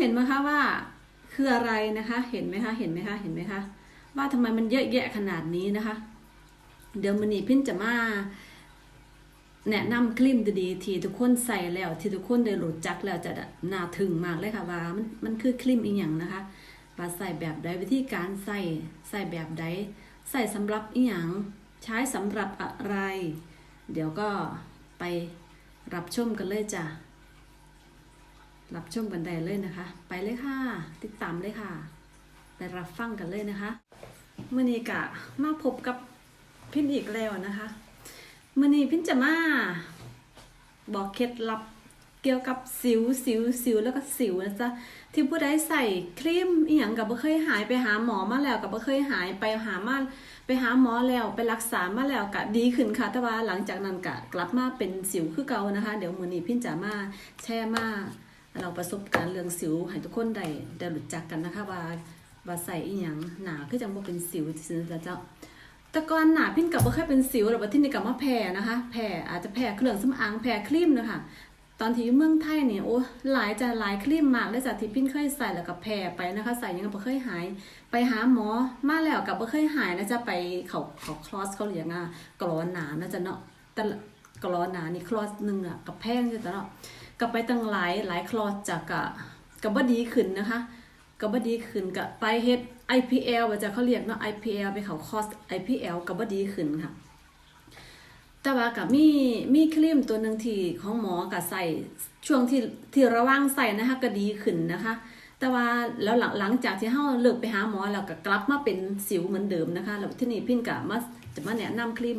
เห็นไหมคะว่าคืออะไรนะคะ เห็นไหมคะ เห็นไหมคะ เห็นไหมคะ ว่าทำไมมันเยอะแยะขนาดนี้นะคะ เดี๋ยวมันนี่พิ้นจะมาแนะนำครีมดีๆที่ทุกคนใส่แล้ว ที่ทุกคนได้รู้จักแล้วจะน่าถึงมากเลยค่ะว่ามันมันคือครีมอีหยังนะคะว่าใส่แบบใดวิธีการใส่ใส่แบบใดใส่สำหรับอีหยังใช้สำหรับอะไร เดี๋ยวก็ไปรับชมกันเลยจ้ะ รับชมกันได้เลยนะคะ ไปเลยค่ะ ติดตามเลยค่ะ ไปรับฟังกันเลยนะคะเมื่อนี้กะมาพบกับพินอีกแล้วนะคะเมื่อนี้พินจะมาบอกเคล็ดลับเกี่ยวกับสิวสิวสิวแล้วก็สิวนะจ๊ะที่ผู้ใดใส่ครีมอีหยังกับบ่เคยหายไปหาหมอมาแล้วกับบ่เคยหายไปหามาไปหาหมอแล้วไปรักษามาแล้วก็ดีขึ้นค่ะแต่ว่าหลังจากนั้นก็กลับมาเป็นสิวคือเก่านะคะ เดี๋ยวมือนี้พินจะมาแชร์มา เราประสบการณ์เรื่องสิวให้ทุกคนได้ได้รู้จักกันนะคะว่าว่าใส่อีหยังหนาคือจังบ่เป็นสิวซื่อๆเจ้าแต่ก่อนหนาพินกับบ่เคยเป็นสิวหรอกว่าที่นี่กับมาแพ้นะคะแพ้อาจจะแพ้เครื่องสำอางแพ้ครีมนะคะตอนที่เมืองไทยเนี่ยโอ้หลายจะหลายครีมมากเลยจากที่พินเคยใส่แล้วก็แพ้ไปนะคะ ใส่ยังบ่เคยหาย ไปหาหมอมาแล้วกับบ่เคยหายนะจะไปเขาเขาคลอสเขาเรียกอะกรอนหนานะจ๊ะเนาะแต่กรอนหนานี่คลอสหนึงอะกับแพงจ้ะเนาะ กับไปตั้งหลายหลายคลอสจากกะกับบ่ดีขึ้นนะคะก็บ่ดีขึ้นก็ไปเฮ็ด IPL ว่าจะเขาเรียกเนาะ IPL ไปเขาคอส IPL ก็บ่ดีขึ้นค่ะ แต่ว่าก็มีมีครีมตัวหนึ่งที่ของหมอก็ใส่ช่วงที่ที่ระว่างใส่นะคะก็ดีขึ้นนะคะแต่ว่าแล้วหลังหลังจากที่เฮาเลิกไปหาหมอแล้วก็กลับมาเป็นสิวเหมือนเดิมนะคะแล้วที่นี่พินก็มาจะมาแนะนำครีม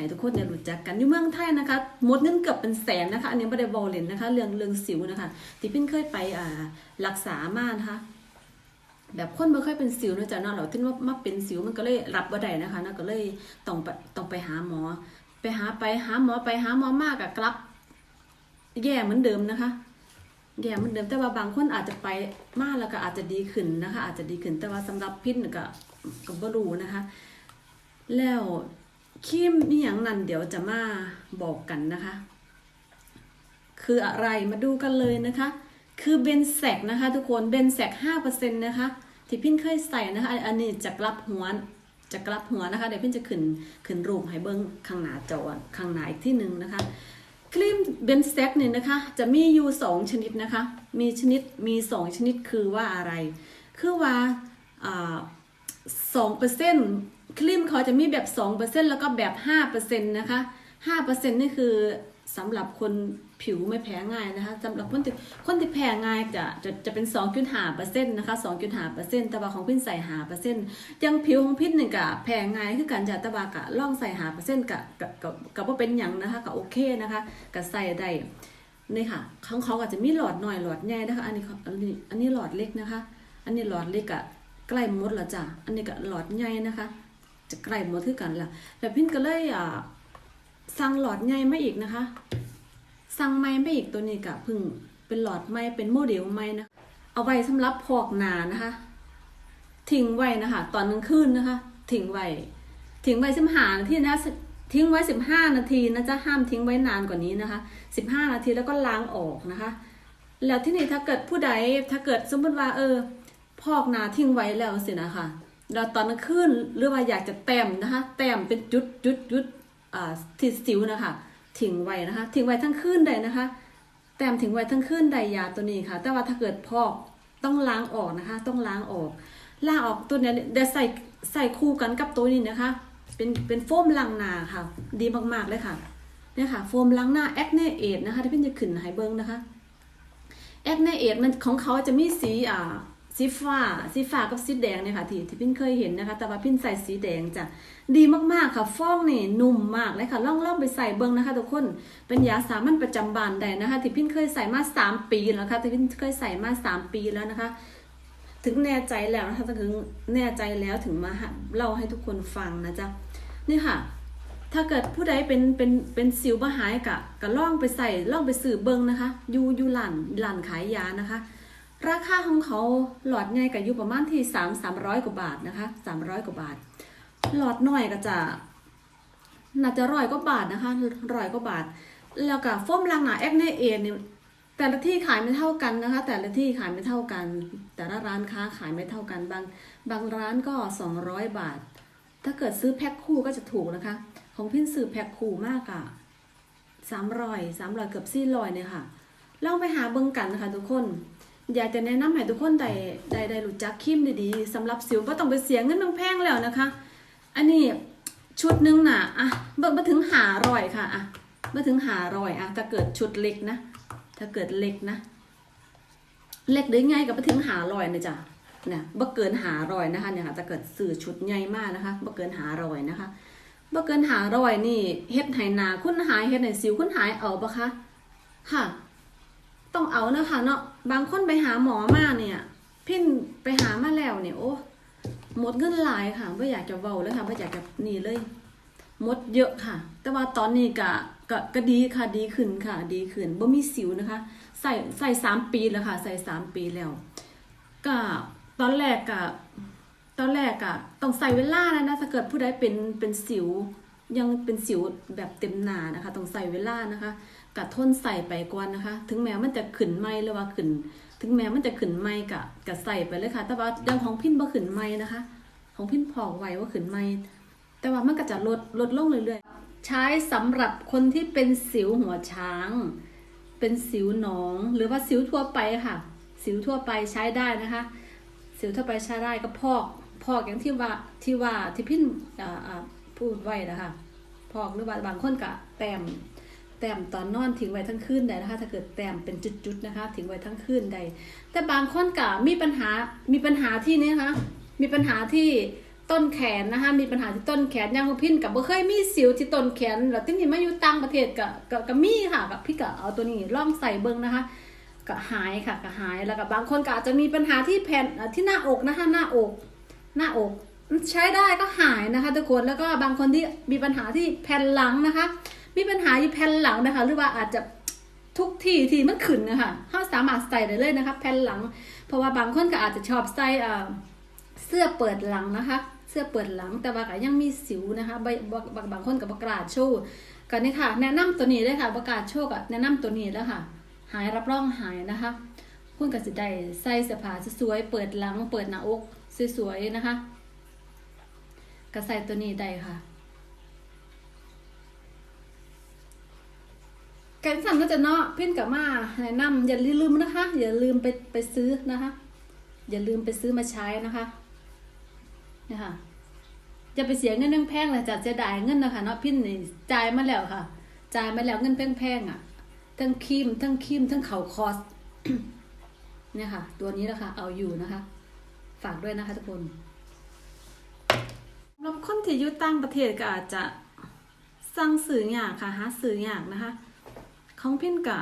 ให้ทุกคนได้รู้จักกันอยู่เมืองไทยนะคะหมดเงินเกือบเป็นแสนนะคะ อันนี้บ่ได้บอกเลนนะคะ เรื่องเรื่องสิวนะคะ ที่พินเคยไปอ่ารักษามานะคะแบบคนบ่เคยเป็นสิวนอะจ๊ะเนาะเราที่ว่ามาเป็นสิวมันก็เลยรับบ่ได้นะคะนะก็เลยต้องไปต้องไปหาหมอ ไปหาไปหาหมอไปหาหมอมากอะกลับ แย่เหมือนเดิมนะคะแย่เหมือนเดิมแต่ว่าบางคนอาจจะไปมากแล้วก็อาจจะดีขึ้นนะคะ อาจจะดีขึ้นแต่ว่าสำหรับพิษน่ก็ก็บ่รู้นะคะ แล้ว ครีมนี่อย่างนั้นเดี๋ยวจะมาบอกกันนะคะ คืออะไรมาดูกันเลยนะคะ คือเบนแซกนะคะ ทุกคนเบนแซกห้าเปอร์เซ็นต์นะคะ ที่พินเคยใส่นะคะ อันนี้จะกลับหัวจะกลับหัวนะคะ เดี๋ยวพินจะขึ้นขึ้นรูปให้เบิ้งข้างหน้าจอข้างหน้าอีกที่หนึ่งนะคะครีมเบนแซกเนี่ยนะคะ จะมีอยู่สองชนิดนะคะ มีชนิดมีสองชนิดคือว่าอะไร คือว่าสองเปอร์เซ็นต์ ครีมเขาจะมีแบบสองเปอร์เซ็นต์แล้วก็แบบห้าเปอร์เซ็นต์นะคะห้าเปอร์เซ็นต์นี่คือสำหรับคนผิวไม่แพ้ง่ายนะคะสำหรับคนที่คนที่แพ้ง่ายจะจะจะเป็น 2.5เปอร์เซ็นต์นะคะ 2.5เปอร์เซ็นต์แต่ว่าของพินใส่5เปอร์เซ็นต์ยังผิวของพินนี่ก็แพ้ง่ายคือกันจ้ะต่ว่าก็ลองใส่5เปอร์เซ็นต์ก็ก็ก็ก็บ่เป็นหยังนะคะก็โอเคนะคะก็ใส่ได้นี่ค่ะของเขาก็จะมีหลอดหน่อยหลอดใหญ่นะคะอันนี้อันนี้อันนี้หลอดเล็กนะคะ อันนี้หลอดเล็กอะใกล้มดแล้วจ้ะอันนี้ก็หลอดใหญ่นะคะ จะใกลหมดคือกันละแล้วพินก็เลยอ่าสั่งหลอดใหญ่มาอีกนะคะสั่งไม้ไม่อีกตัวนี้กะพึ่งเป็นหลอดไม้เป็นโมเดลไม้นะเอาไว้สำหรับพอกหนานะคะ ทิ้งไว้นะคะตอนกลางคืนนะคะ ทิ้งไว้ทิ้งไว้สิบห้านาทีนะทิ้งไว้สิบห้านาทีนะจะห้ามทิ้งไว้นานกว่านี้นะคะสิบห้านาทีแล้วก็ล้างออกนะคะ แล้วที่นี่ถ้าเกิดผู้ใดถ้าเกิดสมมติว่าเออ พอกหนาทิ้งไว้แล้วสินะคะ เราตอนกลางคืนหรือว่าอยากจะแต้มนะคะแต้มเป็นจุดจุดจุดอ่าที่สิวนะคะทิ้งไว้นะคะทิ้งไว้ทั้งคืนได้นะคะ แต้มทิ้งไว้ทั้งคืนได้ยาตัวนี้ค่ะ แต่ว่าถ้าเกิดพอกต้องล้างออกนะคะ ต้องล้างออกล้างออกตัวนี้เดี๋ยวใส่ใส่คู่กันกับตัวนี้นะคะ เป็นเป็นโฟมล้างหน้าค่ะ ดีมากๆเลยค่ะเนี่ยค่ะโฟมล้างหน้าแอคเนเอทนะคะที่เพิ่นจะขึ้นให้เบิ่งนะคะแอคเนเอทมันของเขาจะมีสีอ่า สีฟ้าสีฟ้ากับสีแดงเนี่ยค่ะที่ที่พินเคยเห็นนะคะ แต่ว่าพินใส่สีแดงจ้ะดีมากๆค่ะฟองนี่นุ่มมากเลยค่ะล่องลองไปใส่เบิ่งนะคะ ทุกคนเป็นยาสามัญประจำบ้านได้นะคะ ที่พินเคยใส่มาสามปีแล้วค่ะที่พินเคยใส่มาสามปีแล้วนะคะ ถึงแน่ใจแล้วนะคะถึงแน่ใจแล้วถึงมาเล่าให้ทุกคนฟังนะจ๊ะนี่ค่ะ ถ้าเกิดผู้ใดเป็นเป็นเป็นสิวบะหายกะก็ล่องไปใส่ล่องไปสืบเบิงนะคะ ยูยูหลันหลันขายยานะคะ ราคาของเขาหลอดใหญ่กับอยู่ประมาณที่สามสามร้อยกว่าบาทนะคะสามร้อยกว่าบาท หลอดน้อยก็จะน่าจะร้อยกว่าบาทนะคะร้อยกว่าบาท แล้วก็โฟมล้างหนาแอคเนเอนี่ยแต่ละที่ขายไม่เท่ากันนะคะ แต่ละที่ขายไม่เท่ากัน แต่ละร้านค้าขายไม่เท่ากันบางบางร้านก็ 200 บาท ถ้าเกิดซื้อแพ็คคู่ก็จะถูกนะคะ ของพี่ซื้อแพ็คคู่มากอะสามร้อยสามร้อยเกือบสี่ร้อยเนี่ยค่ะลองไปหาเบิ่งกันนะคะทุกคน อยากจะแนะนำให้ทุกคนได้ได้ได้รู้จักครีมดีๆสำหรับสิวก็ต้องไปเสียเงินแพงๆแล้วนะคะ อันนี้ชุดนึงน่ะอะเบิ่งมาถึงหาร้อยค่ะอะมาถึงหาร้อยอะถ้าเกิดชุดเล็กนะ ถ้าเกิดเล็กนะ เล็กได้ไงกับมาถึงหาร้อยนะจ๊ะเนี่ยบ่เกินหาร้อยนะคะเนี่ยค่ะถ้าเกิดสื่อชุดใหญ่มากนะคะบ่เกินหาร้อยนะคะบ่เกินหาร้อยนี่เฮ็ดไหหนาคุณหายเฮ็ดไหสิวคุณหายเอาปะคะค่ะ ต้องเอานะคะเนาะบางคนไปหาหมอมาเนี่ย พินไปหามาแล้วเนี่ยโอ้หมดเงินหลายค่ะไม่อยากจะเว้าเลยค่ะไม่อยากจะนี่เลยหมดเยอะค่ะ แต่ว่าตอนนี้ก็ก็ก็ดีค่ะดีขึ้นค่ะ ดีขึ้นบ่มีสิวนะคะ ใส่ใส่สามปีแล้วค่ะ ใส่สามปีแล้วก็ตอนแรกก็ตอนแรกก็ต้องใส่เวลานะนะถ้าเกิดผู้ใดเป็นเป็นสิวยังเป็นสิวแบบเต็มหนานะคะ ต้องใส่เวลานะคะ กัดทนใส่ไปก่อนนะคะ ถึงแม้มันจะขึ้นไหมหรือว่าขึ้น ถึงแม้มันจะขึ้นไหมกะกะใส่ไปเลยค่ะ แต่ว่ายังของพินบ่ขึ้นไหมนะคะ ของพินพอกไว้ว่าขึ้นไหมแต่ว่ามันก็จะลดลดลงเรื่อยๆ ใช้สำหรับคนที่เป็นสิวหัวช้าง เป็นสิวหนอง หรือว่าสิวทั่วไปค่ะ สิวทั่วไปใช้ได้นะคะ สิวทั่วไปใช้ได้ก็พอก พอกอย่างที่ว่าที่ว่าที่พินอ่าพูดไว้นะคะ พอกหรือว่าบางคนกะแต้ม แต้มตอนนอนทิ้งไว้ทั้งคืนได้นะคะ ถ้าเกิดแต้มเป็นจุดๆนะคะทิ้งไว้ทั้งคืนได้แต่บางคนกะมีปัญหามีปัญหาที่นี้นะคะมีปัญหาที่ต้นแขนนะคะมีปัญหาที่ต้นแขนยังพินกับบ่เคยมีสิวที่ต้นแขนแล้วที่นี่มาอยู่ต่างประเทศกะกะกะมีค่ะกับพี่กะเอาตัวนี้ลองใส่เบิ่งนะคะก็หายค่ะก็หายแล้วก็บางคนก็อาจจะมีปัญหาที่แผ่นที่หน้าอกนะคะหน้าอก หน้าอกใช้ได้ก็หายนะคะทุกคนแล้วก็บางคนที่มีปัญหาที่แผ่นหลังนะคะ มีปัญหาอยู่แผ่นหลังนะคะ หรือว่าอาจจะทุกที่ที่มันขึ้นนะคะเขาสามารถใส่ได้เลยนะคะแผ่นหลัง เพราะว่าบางคนก็อาจจะชอบใส่เสื้อเปิดหลังนะคะ เสื้อเปิดหลังแต่ว่าก็ยังมีสิวนะคะบางบางคนกับบกล้าศโชว์กันนี่ค่ะ แนะนำตัวนี้เลยค่ะบกล้าศโชว์กับแนะนำตัวนี้แล้วค่ะ หายรับรองหายนะคะคุณก็สิได้ใส่เสื้อผ้าสวยๆเปิดหลัง เปิดหน้าอกสวยๆนะคะก็ใส่ตัวนี้ได้ค่ะ การสั่นก็จะเนาะเพิ่นกับมาแนะนำอย่าลืมนะคะ อย่าลืมไปไปซื้อนะคะ อย่าลืมไปซื้อมาใช้นะคะเนี่ยค่ะจะไปเสียเงินแพงๆเลยจะจะได้เงินนะคะเนาะพินนี่จ่ายมาแล้วค่ะ จ่ายมาแล้วเงินแพงๆอะ ทั้งครีมทั้งครีมทั้งเข่าคอสเนี่ยค่ะ ตัวนี้นะคะเอาอยู่นะคะ ฝากด้วยนะคะทุกคนสำหรับคนที่อยู่ต่างประเทศก็อาจจะสั่งสื่อยากค่ะหาสื่อยากนะคะ ของพินกะ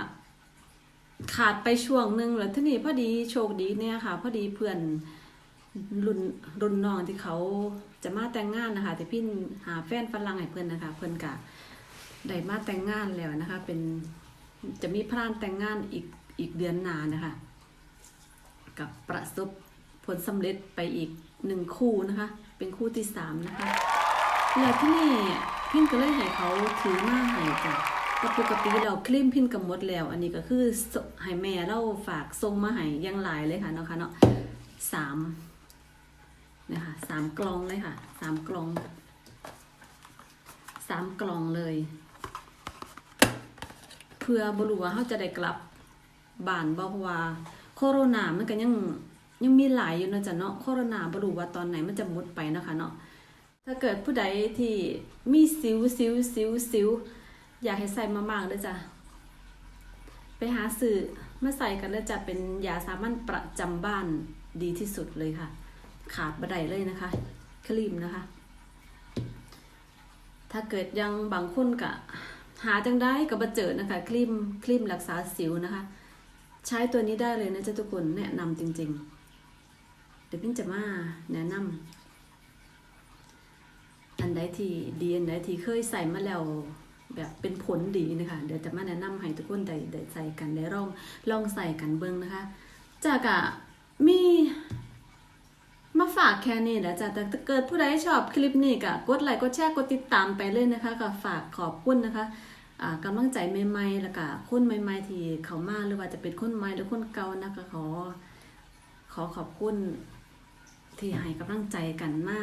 ขาดไปช่วงหนึ่งแล้วที่นี้พอดีโชคดีเนี่ยค่ะ พอดีเพื่อนรุ่นรุ่นน้องที่เขาจะมาแต่งงานนะคะที่พินหาแฟนฝรั่งให้เพื่อนนะคะ เพื่อนกะได้มาแต่งงานแล้วนะคะ เป็นจะมีพลานแต่งงานอีกอีกเดือนหนานะคะ กับประสบผลสำเร็จไปอีกหนึ่งคู่นะคะ เป็นคู่ที่สามนะคะแล้วที่นี่พินก็เลยให้เขาถือมาให้จ้ะ ก็ปกติเราคลิมพินกับมดแล้ว อันนี้ก็คือให้แม่เราฝากส่งมาให้ยังหลายเลยค่ะเนาะค่ะเนาะสามนะคะสามกล่องเลยค่ะสามกล่องสามกล่องเลย เพื่อบรูว่าเขาจะได้กลับบ้านบ่เพราะว่าโคโรนามันก็ยังยังมีหลายอยู่เนาะจ้ะเนาะโคโรนาบรูว่าตอนไหนมันจะหมดไปนะคะเนาะถ้าเกิดผู้ใดที่มีสิวสิวสิวสิว อยากให้ใส่มากๆเลยจ้ะ ไปหาสื่อมาใส่กันแล้วจะเป็นยาสามัญประจำบ้านดีที่สุดเลยค่ะ ขาดบัไดเลยนะคะ ครีมนะคะ ถ้าเกิดยังบางคนกะหาจังได้กับมาเจอนะคะ ครีมครีมรักษาสิวนะคะ ใช้ตัวนี้ได้เลยนะจ๊ะทุกคนแนะนำจริง ๆ เดี๋ยวพี่จะมาแนะนำอันใดที่ดีอันใดที่เคยใส่มาแล้ว แบบเป็นผลดีนะคะ เดี๋ยวจะมาแนะนำให้ทุกคนได้ได้ใส่กันได้ลองลองใส่กันเบิ้งนะคะจากอะมีมาฝากแค่นี้แหละจ้ะแต่ถ้าเกิดผู้ใดชอบคลิปนี้ก็กดไลค์กดแชร์กดติดตามไปเลยนะคะก็ฝากขอบคุณนะคะกำลังใจใหม่ๆแล้วก็คนใหม่ๆที่เขามาหรือว่าจะเป็นคนใหม่หรือคนเก่านะคะขอขอขอบคุณที่ให้กำลังใจกันมา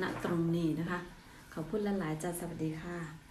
ณตรงนี้นะคะ ขอบคุณหลายๆจ้าสวัสดีค่ะ